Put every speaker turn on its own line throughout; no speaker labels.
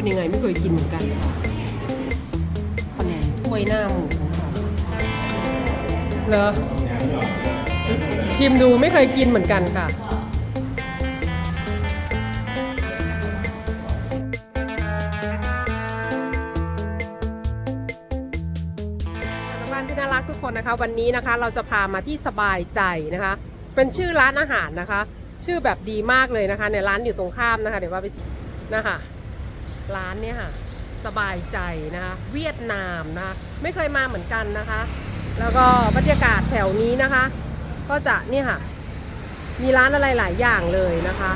เป็นยังไงไม่เคยกินเหมือนกันค่ะขนมถ้วยหน้าหมูค่ะเหรอชิมดูไม่เคยกินเหมือนกันค่ะท่านที่น่ารักทุกคนนะคะ วันนี้นะคะเราจะพามาที่สบายใจนะคะ เป็นชื่อร้านอาหารนะคะ ชื่อแบบดีมากเลยนะคะเนี่ยร้านอยู่ตรงข้ามนะคะ เดี๋ยวว่าไปสินะคะ ร้านเนี่ยค่ะสบายใจนะคะเวียดนามนะคะไม่เคยมาเหมือนกันนะคะ แล้วก็บรรยากาศแถวนี้นะคะ ก็จะเนี่ยค่ะมีร้านอะไรหลายอย่างเลยนะคะ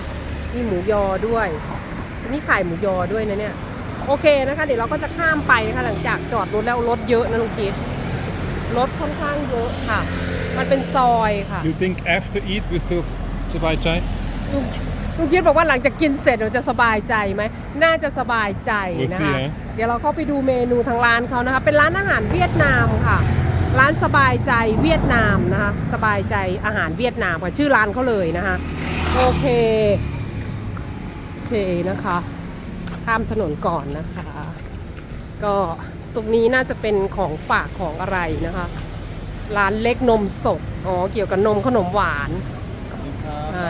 มีหมูยอด้วยนี่ขายหมูยอด้วยนะเนี่ยโอเคนะคะ เดี๋ยวเราก็จะข้ามไปค่ะหลังจากจอดรถแล้วรถเยอะนะลุงกิดรถค่อนข้างเยอะค่ะ มันเป็นซอยค่ะ
You think after eat we still s- survive Chai?
ลุง ลุงคิดบอกว่าหลังจากกินเสร็จเราจะสบายใจไหมน่าจะสบายใจนะคะ
We'll see, eh?
เดี๋ยวเราเข้าไปดูเมนูทางร้านเขานะคะ เป็นร้านอาหารเวียดนามค่ะ ร้านสบายใจเวียดนามนะคะ สบายใจอาหารเวียดนามค่ะชื่อร้านเขาเลยนะคะ โอเคโอเคนะคะ ข้ามถนนก่อนนะคะ ก็ตรงนี้น่าจะเป็นของฝากของอะไรนะคะ ร้านเล็กนมสด อ๋อ เกี่ยวกับนมขนมหวานอ่า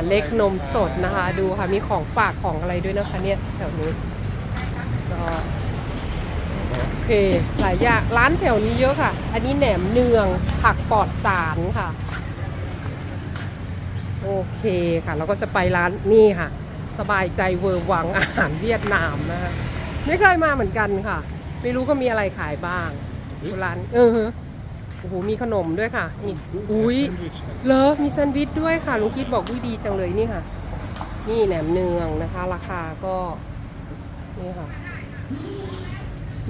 เล็กนมสดนะคะ ดูค่ะมีของฝากของอะไรด้วยนะคะเนี่ยแถวนี้ก็โอเคหลายอย่างร้านแถวนี้เยอะค่ะ อันนี้แหนมเนืองผักปลอดสารค่ะ โอเคค่ะเราก็จะไปร้านนี่ค่ะ สบายใจเวอร์วังอาหารเวียดนามนะคะไม่เคยมาเหมือนกันค่ะ ไม่รู้ก็มีอะไรขายบ้างร้านเออฮะโอ้โหมีขนมด้วยค่ะ มีอุ้ย
Sandwich.
เลอมีแซนด์วิชด้วยค่ะลุงคิดบอกอุ้ยดีจังเลยนี่ค่ะ นี่แหนมเนืองนะคะ ราคาก็นี่ค่ะ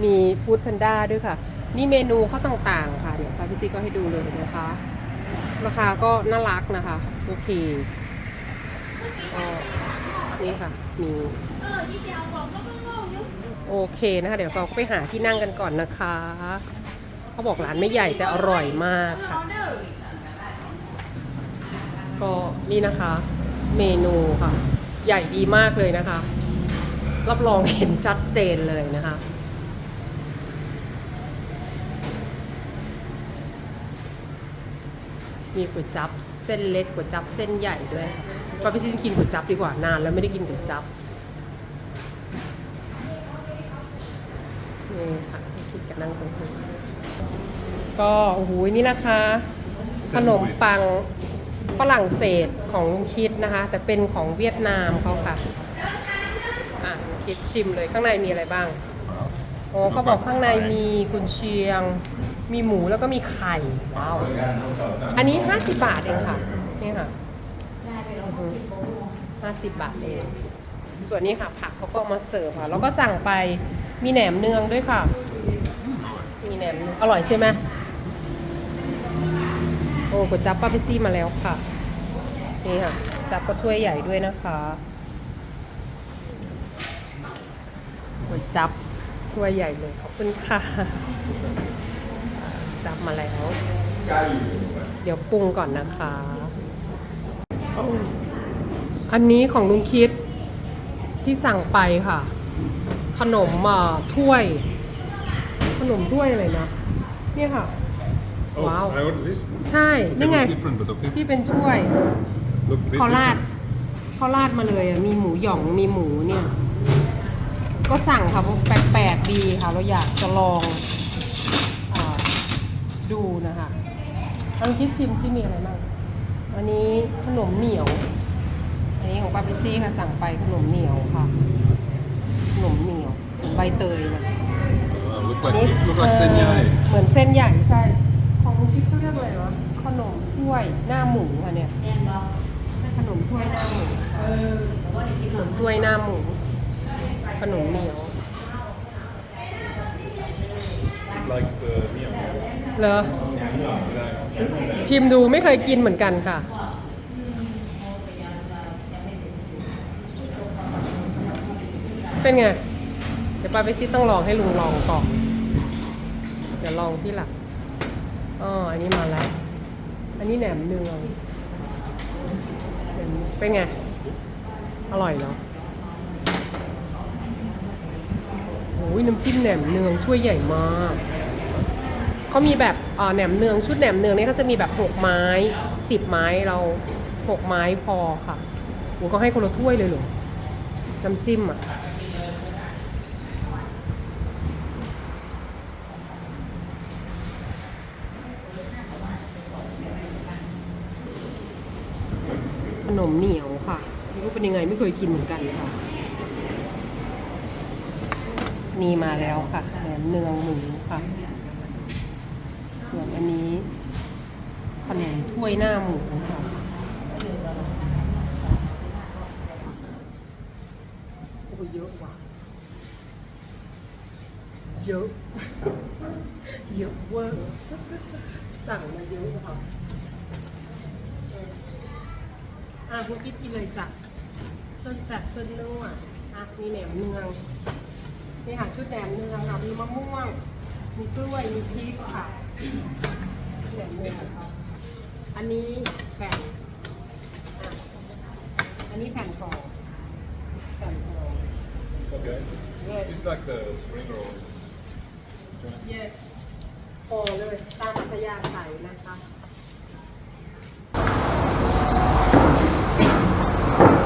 มีฟู้ดแพนด้าด้วยค่ะ นี่เมนูเขาต่างๆค่ะเดี๋ยวพาพี่ซีก็ให้ดูเลยนะคะ ราคาก็น่ารักนะคะ โอเคก็นี่ค่ะ มีโอเคนะคะ เดี๋ยวเราก็ไปหาที่นั่งกันก่อนนะคะ เขาบอกร้านไม่ใหญ่แต่อร่อยมากค่ะ ก็นี่นะคะ เมนูค่ะ ใหญ่ดีมากเลยนะคะ รับรองเห็นชัดเจนเลยนะคะมีก๋วยจับเส้นเล็กก๋วยจับเส้นใหญ่ด้วยป้าพี่ซิจะกินก๋วยจับดีกว่านานแล้วไม่ได้กินก๋วยจับนี่ค่ะคิดกันนั่งตรงนี้ ก็โอ้โหนี่นะคะ ขนมปังฝรั่งเศสของลุงคิดนะคะ แต่เป็นของเวียดนามเขาค่ะอะลุงคิดชิมเลยข้างในมีอะไรบ้างโอ้เขาบอกข้างในมีกุนเชียง มีหมูแล้วก็มีไข่ว้าวอันนี้ 50 บาทเองค่ะนี่ค่ะห้าสิบบาทเองส่วนนี้ค่ะ ผักเขาก็เอามาเสิร์ฟค่ะ แล้วก็สั่งไปมีแหนมเนืองด้วยค่ะ มีแหนมเนืองอร่อยใช่ไหม อ้ก๋วยจั๊บป้าพิซี่มาแล้วค่ะ นี่ค่ะ จั๊บก็ถ้วยใหญ่ด้วยนะคะก๋วยจั๊บถ้วยใหญ่เลยขอบคุณค่ะ จับมาแล้ว เดี๋ยวปรุงก่อนนะคะ อันนี้ของลุงคิดที่สั่งไปค่ะ ขนมอ่าถ้วย ขนมถ้วยอะไรนะ เนี่ยค่ะ Wow.
I ordered this.
ใช่
They
นี่ไง
look different, but okay.
ที่เป็นถ้วย
Look a bit
เขาราด
different.
เขาราดมาเลยอะมีหมูหยอง มีหมูเนี่ย ก็สั่งค่ะเพราะแปลกๆดีค่ะ เราอยากจะลองอาดูนะคะลองคิดชิมซิมีอะไรบ้างอันนี้ขนมเหนียว อันนี้ของปาเปซี่ค่ะ สั่งไปขนมเหนียวค่ะ ขนมเหนียว ใบเตยนะ
Uh, look
อัน
like
นี้
look
เอ่
like
อ
senyai.
เหมือนเส้นใหญ่ใช่ ของลุงคิดเขาเรียกอะไรวะขนมถ้วยหน้าหมูค่ะเนี่ยขนมถ้วยหน้าหมูขนมถ้วยหน้าหมู ขนมเหนียว
Like the meal.
เหรอชิมดูไม่เคยกินเหมือนกันค่ะ เป็นไง เดี๋ยวปาไปซิต้องลองให้ลุงลองก่อน เดี๋ยวลองที่หลัง อ๋ออันนี้มาแล้ว อันนี้แหนมเนืองเป็นไง อร่อยเนาะโอ้ยน้ำจิ้มแหนมเนืองถ้วยใหญ่มากเขามีแบบแหนมเนืองชุดแหนมเนืองนี่ก็จะมีแบบหกไม้สิบไม้เราหกไม้พอค่ะโอ้ก็ให้คนละถ้วยเลยหรอน้ำจิ้มอะ นมเหนียวค่ะไม่รู้เป็นยังไงไม่เคยกินเหมือนกันค่ะ นี่มาแล้วค่ะแหนมเนืองหมูค่ะ ส่วนอันนี้ขนมถ้วยหน้าหมูค่ะ โอ้เยอะว่ะ เยอะ เยอะเวอร์สั่งมาเยอะค่ะ อะคุณคิดกินเลยจ้ะเส้นแสบเส้นนัวอะมีแหนมเนืองนี่ค่ะชุดแหนมเนืองค่ะมีมะม่วง มีกล้วย มีพริกค่ะแหนมเนืองค่ะอันนี้แผ่นอะอันนี้แผ่นกรองแผ่นกรอง
Okay.
yes
It's like the spring rolls.
yes พอเลยตามอัธยาศัยนะคะ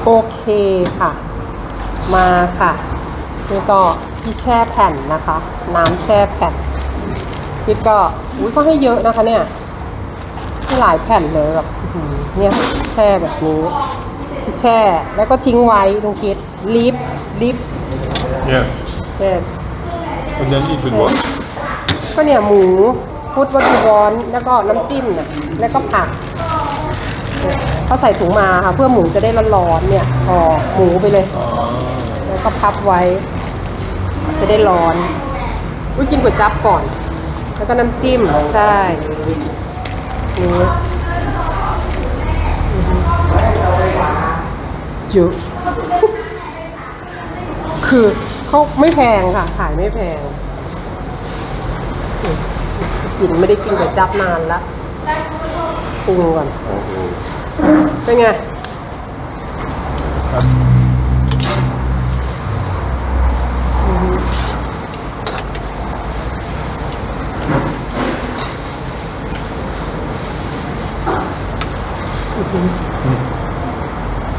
โอเคค่ะ มาค่ะ นี่ก็ที่แช่แผ่นนะคะ น้ำแช่แผ่นคิดก็อุ้ยก็ให้เยอะนะคะเนี่ยให้หลายแผ่นเลยแบบอื้อหือเนี่ยแช่แบบนี้แช่แล้วก็ทิ้งไว้ลุงคิดลิฟลิฟ
Yes.
yes
And then eat with what?
ก็เนี่ยหมูพุทวัตถุร้อนแล้วก็น้ำจิ้มน่ะแล้วก็ผัก เขาใส่ถุงมาค่ะเพื่อหมูจะได้ร้อนๆเนี่ยห่อหมูไปเลย แล้วก็พับไว้ จะได้ร้อนอุ้ยกินก๋วยจั๊บก่อน แล้วก็น้ำจิ้มใช่นี่อือฮึเยอะคือเขาไม่แพงค่ะ ขายไม่แพง กินไม่ได้กินก๋วยจั๊บนานละปรุงก่อน เป็นไง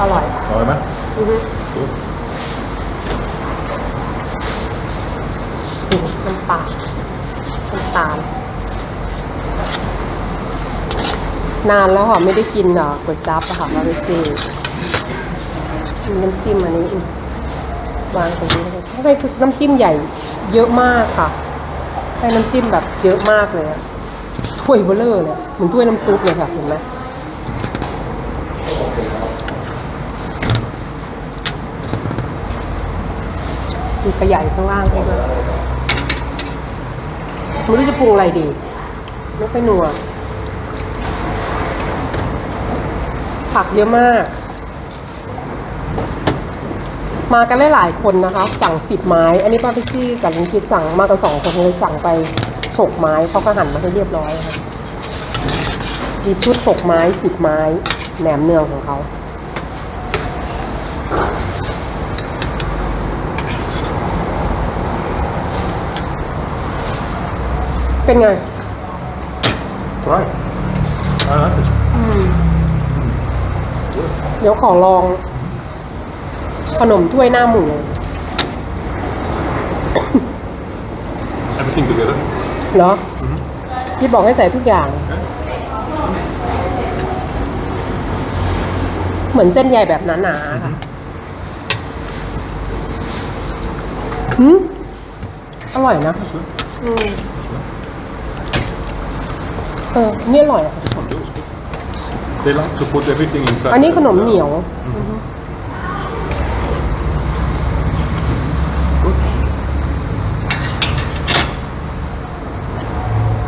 อร่อย
All right, man.
อือฮึอืมน้ำปลาน้ำตาล นานแล้วค่ะไม่ได้กินอะก๋วยจั๊บอะค่ะมาเลเซียมีน้ำจิ้มอันนี้วางตรงนี้เลยให้คือน้ำจิ้มใหญ่เยอะมากค่ะให้น้ำจิ้มแบบเยอะมากเลยอะถ้วยเบลเลอร์เลยเหมือนถ้วยน้ำซุปเลยค่ะเห็นไหมมีขยายข้างล่างให้ด้วยไม่รู้จะปรุงอะไรดีไม่ค่อยนัว ผักเยอะมาก มากันหลายๆคนนะคะ สั่งสิบไม้ อันนี้ป้าพิซี่กับลุงคิดสั่งมากันสองคนเลยสั่งไปหกไม้เขาก็หั่นมาให้เรียบร้อยค่ะมีชุดหกไม้สิบไม้แหนมเนืองของเขาเป็นไง
Try. I like it.
เดี๋ยวขอลอง ขนมถ้วยหน้าหมู
Everything together.
เหรอ ที่บอกให้ใส่ทุกอย่าง เหมือนเส้นใยแบบหนาๆค่ะอืมอร่อยนะ
That's good.
อืมเออ นี่อร่อยอะค่ะ
This one feels good. They like to put everything inside.
อันนี้
the-
ขนมเหนียว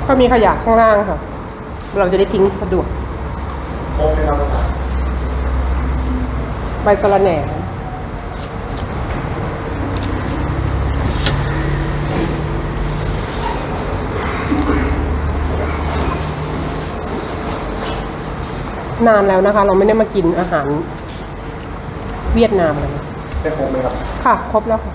ก็มีขยะข้างล่างค่ะ เราจะได้ทิ้งสะดวก ใบสะระแหน่ นานแล้วนะคะ เราไม่ได้มากินอาหารเวียดนามเลย
ได้ครบไหมครับ
ค่ะ ครบแล้วค่ะ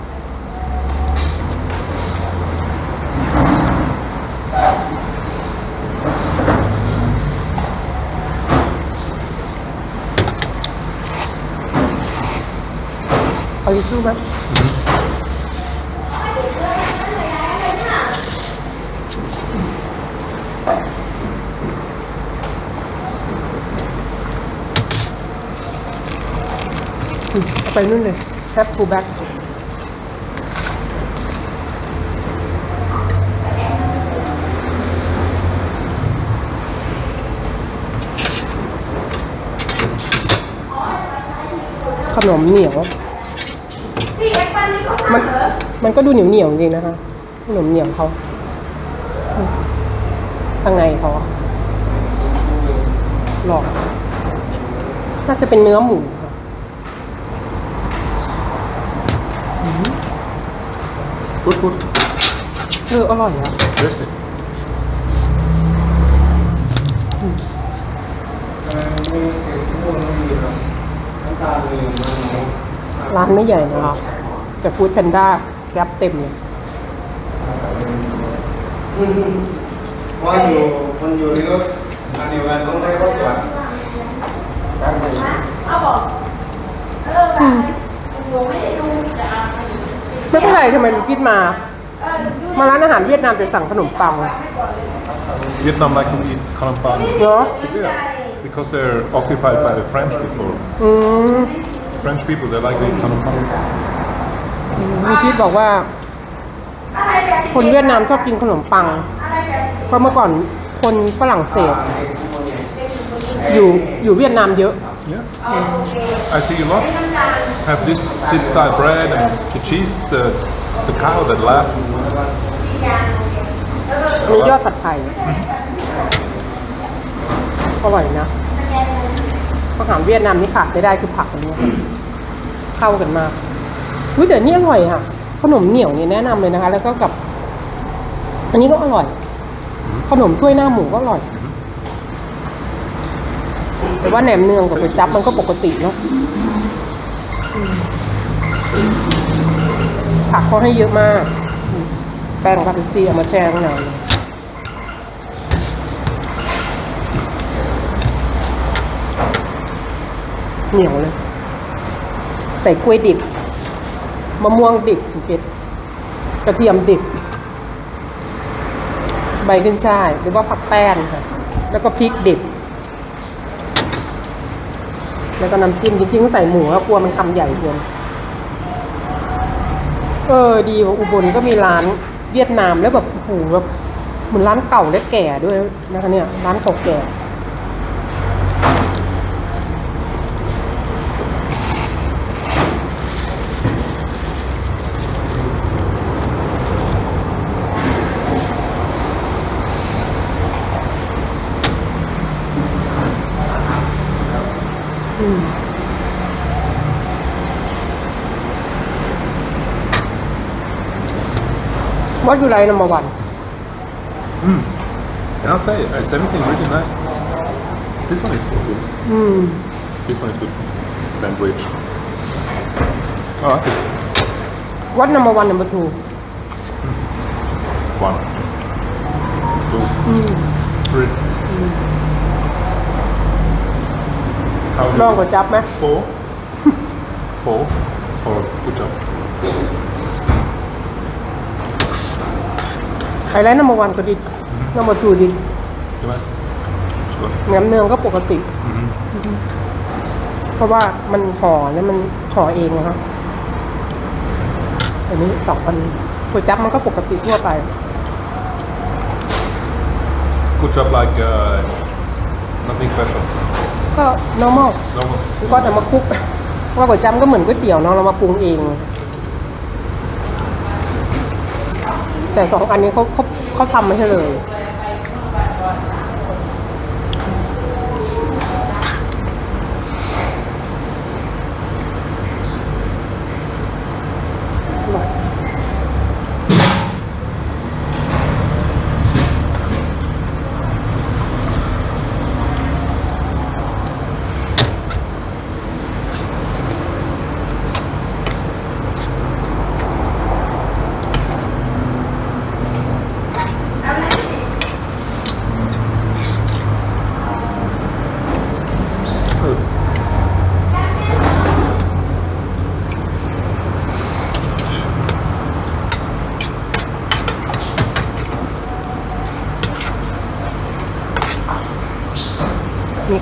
เอาลิชู้ไหม ไปนู่นเลย have to back ขนมเหนียว มันมันก็ดูเหนียวเหนียวๆจริงนะคะ ขนมเหนียวเขาข้างในเขาหลอก น่าจะเป็นเนื้อหมู ค่ะ
Good food.
เอออร่อยอะ
Tasty.
ร้านไม่ใหญ่นะคะแต่ฟู้ดแพนด้าแก๊ปเต็มเลย
ว่าอยู่คนอยู่นี่ก็มาในวันต้องได้รถก่อนแป๊บนึง
ไม่เป็นไรทำไมหนูคิดมา มาร้านอาหารเวียดนามแต่สั่งขนมปัง
Vietnam like to eat kham pang.
เนาะ
Yeah. Because they're occupied by the French before.
อืม
French people, they like to eat kham pang.
มีพี่บอกว่า คนเวียดนามชอบกินขนมปัง เพราะเมื่อก่อนคนฝรั่งเศส อยู่อยู่เวียดนามเยอะ
Yeah. I see a lot. Have this this style bread and the cheese, the the cow that laugh.
มียอดผัดไทยอร่อยนะอาหารเวียดนามนี่ขาดไม่ได้คือผักอันนี้เข้ากันมากอุ้ยแต่นี่อร่อยค่ะ ขนมเหนียวเนี่ยแนะนำเลยนะคะ แล้วก็กับ อันนี้ก็อร่อย ขนมถ้วยหน้าหมูก็อร่อย แต่ว่าแหนมเนืองกับก๋วยจั๊บมันก็ปกติเนาะ ผักเขาให้เยอะมาก แป้งพาเปซี่เอามาแช่ข้างในเลยเหนียวเลย ใส่กล้วยดิบ มะม่วงดิบเผ็ดกระเทียมดิบ ใบขึ้นช่าย หรือว่าผักแป้นค่ะ แล้วก็พริกดิบ แล้วก็น้ำจิ้มจริงๆใส่หมูอะกลัวมันคำใหญ่เกิน เออดีว่าอุบลก็มีร้านเวียดนามแล้วแบบโอ้โหแบบเหมือนร้านเก่าและแก่ด้วยนะคะเนี่ยร้านเก่าแก่อือ What you like number one
And I'll say, it's everything really nice. This one is so good. This one is good. Sandwich. Oh, I like it.
What number one number two
One, two, three. How
ลอง
do
ก๋วยจั๊บไหม
Four. Four. Oh, good job.
I like number one ก็ดี number two ดี
Come on. Let's go.
แหนมเนืองก็ปกติเพราะว่ามันห่อแล้วมันห่อเองนะครับอันนี้สองอันก๋วยจั๊บมันก็ปกติทั่วไป
Good job, like uh, nothing special.
ก็ normal
Normal.
ก็แต่มาคลุกว่าก๋วยจั๊บก็เหมือนก๋วยเตี๋ยวเนาะเรามาปรุงเอง แต่สองอันนี้เขาเขาเขาทำมาให้เลย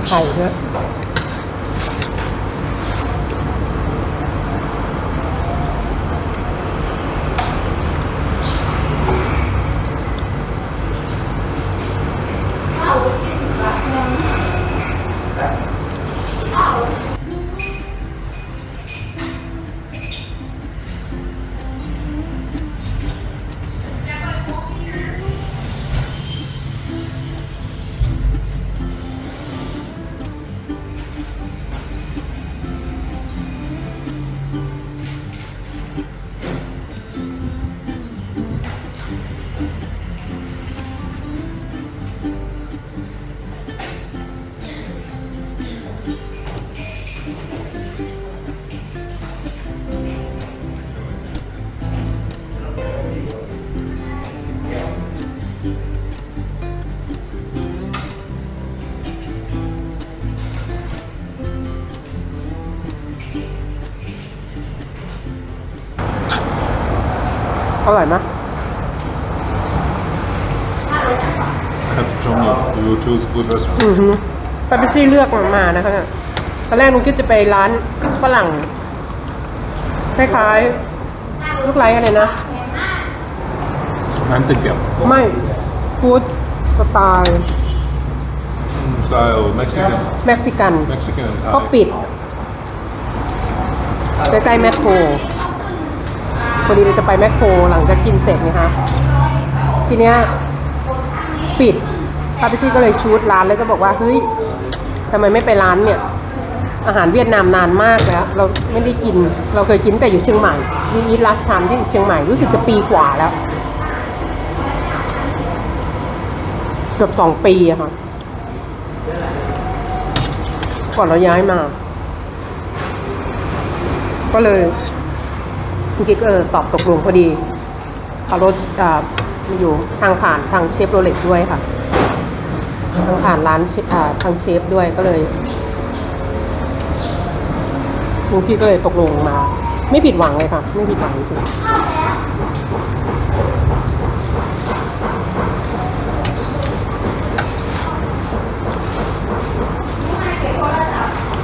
มีไอร่อยไหม
have to join you. You will choose good restaurant.
ปาเปซี่เลือกมันมานะคะเนี่ยตอนแรกนุ้งคิดจะไปร้านฝรั่งคล้ายๆลูกไร้อะไรนะ
I'm thinking
ไม่ฟู้ดสไตล์
style Mexican,
เม็กซิกัน
Mexican and
ก็
Thai.
ปิดใกล้ๆแมคโคร พอดีเราจะไปแมคโครหลังจากกินเสร็จนะคะทีเนี้ยปิดปาเปซี่ก็เลยชูดร้านเลยก็บอกว่าเฮ้ยทำไมไม่ไปร้านเนี่ยอาหารเวียดนามนานมากแล้ว เราไม่ได้กินเราเคยกินแต่อยู่เชียงใหม่มีอีทลาสทามที่เชียงใหม่รู้สึกจะปีกว่าแล้วเกือบสองปีอะค่ะก่อนเราย้ายมา ก็เลย คุณกิ๊กเออตอบตกลงพอดีเอารถอ่าอยู่ทางผ่านทางเชฟโรเล็กด้วยค่ะ ทางผ่านร้านเชอ่าทางเชฟด้วยก็เลยคุณกิ๊กก็เลยตกลงมา ไม่ผิดหวังเลยค่ะ ไม่ผิดหวังจริง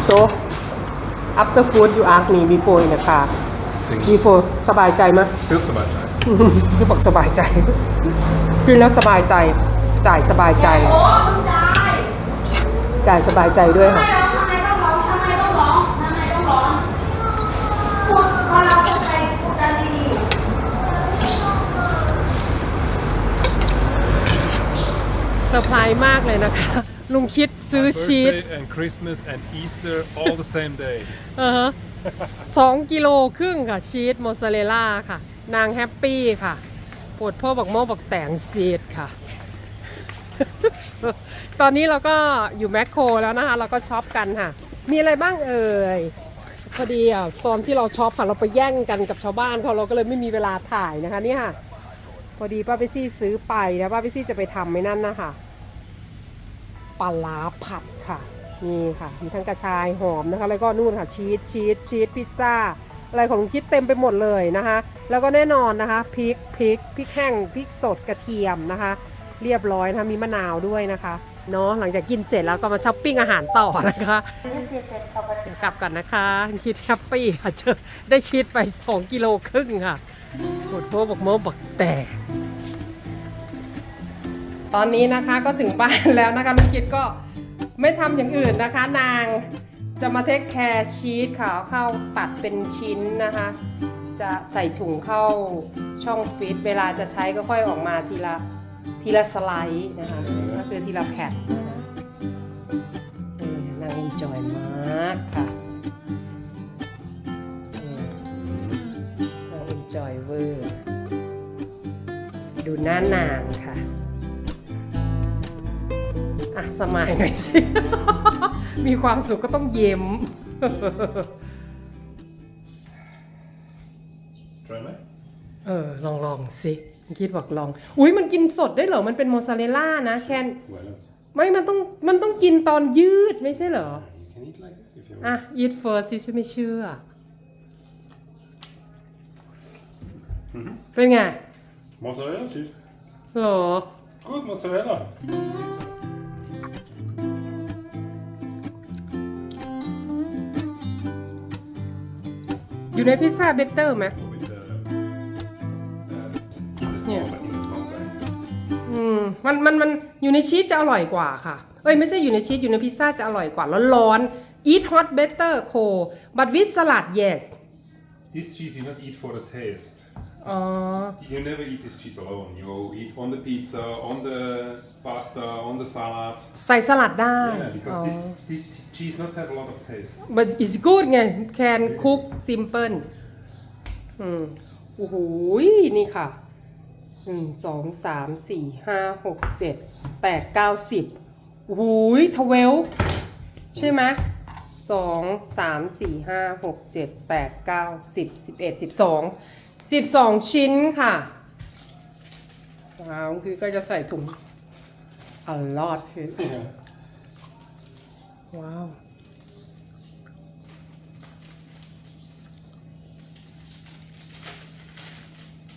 โซ after food you ask me before in the car before สบายใจไหม
Feels so much. right?
คือบอกสบายใจ กินแล้วสบายใจ จ่ายสบายใจ
โอ้ต้องจ่าย
จ่ายสบายใจด้วยค่ะ
ทำไมทำไมต้องร้องทำไมต้องร้องทำไมต้องร้องพูดพอเราพูดไปพูดกันดี
เซอร์ไพรส์มากเลยนะคะ ลุงคิดซื้อชีส
Birthday and Christmas and Easter all the same day.
เออฮะ สองกิโลครึ่งค่ะ ชีสมอสซาเรลล่าค่ะ นางแฮปปี้ค่ะปวดพ่อบักโม่บักแต่งชีสค่ะ ตอนนี้เราก็อยู่แมคโครแล้วนะคะ เราก็ช็อปกันค่ะ มีอะไรบ้างเอ่ยพอดีอะตอนที่เราช็อปค่ะเราไปแย่งกันกับชาวบ้านเขาเราก็เลยไม่มีเวลาถ่ายนะคะเนี่ยค่ะพอดีป้าไปซี่ซื้อไปนะป้าไปซี่จะไปทำไม่นั่นนะคะปลาล้าผัดค่ะ นี่ค่ะ มีทั้งกระชายหอมนะคะ แล้วก็นู่นค่ะชีสชีสชีสพิซซ่า อะไรของลุงคิดเต็มไปหมดเลยนะคะ แล้วก็แน่นอนนะคะพริกพริกพริกแห้งพริกสดกระเทียมนะคะ เรียบร้อยนะคะมีมะนาวด้วยนะคะเนาะหลังจากกินเสร็จแล้วก็มาช้อปปิ้งอาหารต่อนะคะเดี๋ยวกลับก่อนนะคะคิดแฮปปี้ค่ะเจอได้ชีสไป 2 กิโลครึ่งค่ะหมดโพบอกโมบอกแต่ตอนนี้นะคะก็ถึงบ้านแล้วนะคะลูกคิดก็ ไม่ทำอย่างอื่นนะคะ นางจะมาเทคแคร์ชีสค่ะเข้าตัดเป็นชิ้นนะคะ จะใส่ถุงเข้าช่องฟิตเวลาจะใช้ก็ค่อยออกมาทีละทีละสไลด์นะคะ ก็คือทีละแผ่นนะคะนางเอนจอยมากค่ะนางเอนจอยเวอร์ ดูหน้านาง อะสมายหน่อยสิ มีความสุขก็ต้องเยิ้ม
Try me?
เออ ลองลองสิคิดบอกลอง อุ้ยมันกินสดได้เหรอ มันเป็นมอสซาเรลล่านะแคน
Well,
ไม่ มันต้อง มันต้องกินตอนยืดไม่ใช่เหรอ
you can eat like this if you want.
อะ eat first สิฉันไม่เชื่อเป็นไง
Mozzarella cheese.
เหรอ
Good mozzarella.
อยู่ในพิซซ่าเบเตอร์ไหม
With the, uh, the small,
Yeah.
but the small bag.
อืมมันมันมันอยู่ในชีสจะอร่อยกว่าค่ะ เอ้ยไม่ใช่อยู่ในชีสอยู่ในพิซซ่าจะอร่อยกว่าร้อนๆ eat hot better cold but with salad yes
This cheese you not eat for the taste.
อ๋อ
You never eat this cheese alone. You eat on the pizza, on the pasta, on the salad.
ใส่สลัดได้
Yeah, because
อ๋อ
this this cheese not have a lot of taste.
but it's good ไง can cook simple อืมโอ้โหนี่ค่ะหนึ่งสองสามสี่ห้าหกเจ็ดแปดเก้าสิบโอ้โหทเวลใช่ไหมสองสามสี่ห้าหกเจ็ดแปดเก้าสิบสิบเอ็ดสิบสอง สิบสองชิ้นค่ะว้าวคือก็จะใส่ถุง a lot คือว้าว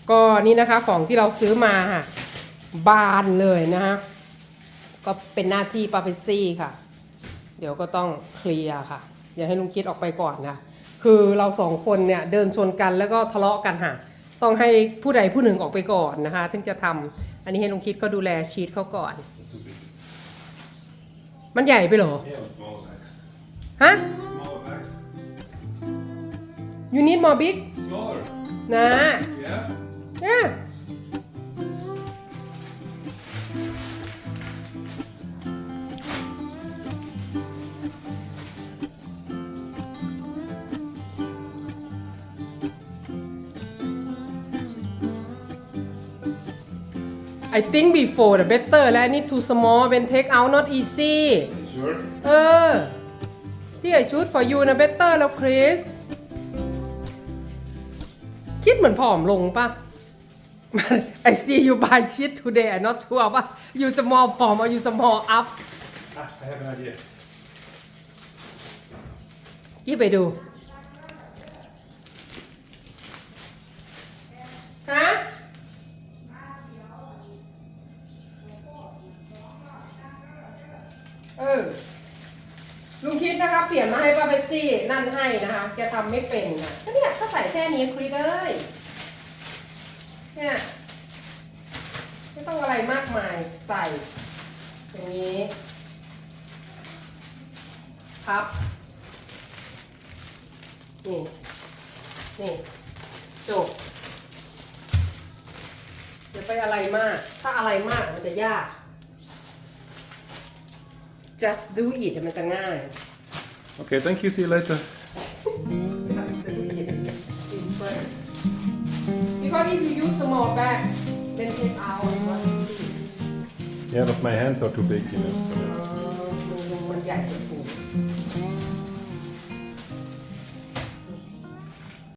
ก็นี่นะคะของที่เราซื้อมาค่ะ บานเลยนะคะก็เป็นหน้าที่ปาเฟซี่ค่ะ เดี๋ยวก็ต้องเคลียร์ค่ะ อย่าให้ลุงคิดออกไปก่อนนะ คือเราสองคนเนี่ยเดินชนกันแล้วก็ทะเลาะกันค่ะต้องให้ผู้ใดผู้หนึ่งออกไปก่อนนะคะ ถึงจะทำอันนี้ให้ลุงคิดก็ดูแลชีตเขาก่อน มันใหญ่ไปเหรอ
Yeah, with smaller bags.
ฮะ
Smaller bags.
you need more big
Smaller.
นะ
Yeah.
yeah I think before the better และ I need too small when take out not easy
Sure.
เออที่ไอชุด for you นะ better แล้วคริสคิดเหมือนผอมลงปะ I see you buy shit today I'm not sure ว่า you small ผอม or you small up
Ah, I have an idea.
ยี่ไปดู ฮะ นั่นให้นะคะแกทำไม่เป็นนะก็เนี่ยก็ใส่แค่นี้คุยเลยเนี่ยไม่ต้องอะไรมากมายใส่อย่างนี้พับนี่นี่จบอย่าไปอะไรมาก ถ้าอะไรมากมันจะยาก just do it มันจะง่าย
Okay, thank you. See you later.
just do it simple because if you use small bag then take out what you see
Yeah, but my hands are too big, you know. for this.
มันใหญ่กว่า